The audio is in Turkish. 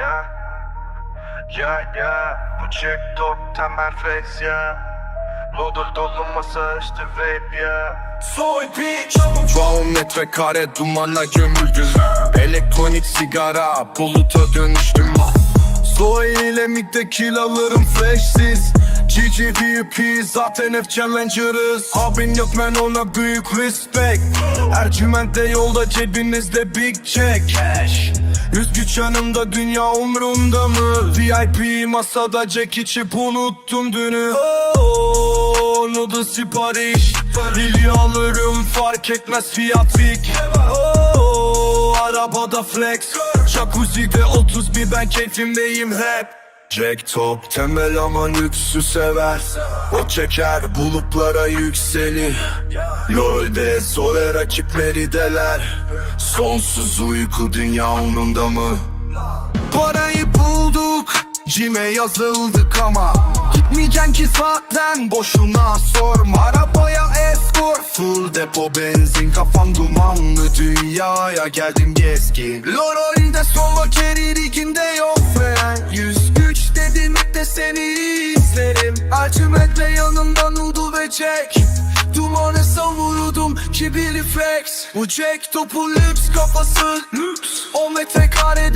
Ya. Ya ya. Bu check top temel flex ya. Lodur dolu masa işte vape ya. Soy bitch. Çoğu metrekare dumanla gömüldüm Elektronik sigara buluta dönüştüm. Zoe ile midde kill alırım flashsiz GGVP zaten hep challenger'ız. Abin yok ben ona büyük respect. Ercüment'te yolda cebinizde big check. Cash Yüz güç yanımda dünya umrumda mı? VIP masada jack içip unuttum dünü. Oh, Onu da sipariş. Lili alırım fark etmez fiyat big oh, Arabada flex. Jacuzzi'de 31 ben keyfimdeyim hep Jack top temel ama lüksü sever. O çeker bulutlara yükselir. LoL'de Zoe rakipleri deler Sonsuz uyku dünya onunda mı? Parayı bulduk Cime yazıldık ama. Gitmeyeceksin ki zaten boşuna sorma. Arabaya escort Full depo benzin kafam dumanlı. Dünyaya geldim gezgin. Lorol'de solo carry liginde yok Acımetle yanımda nudu ve Jack Dumanı savurdum kibir flex Bu Jack topu lüks kafası. Lüks O metrekarede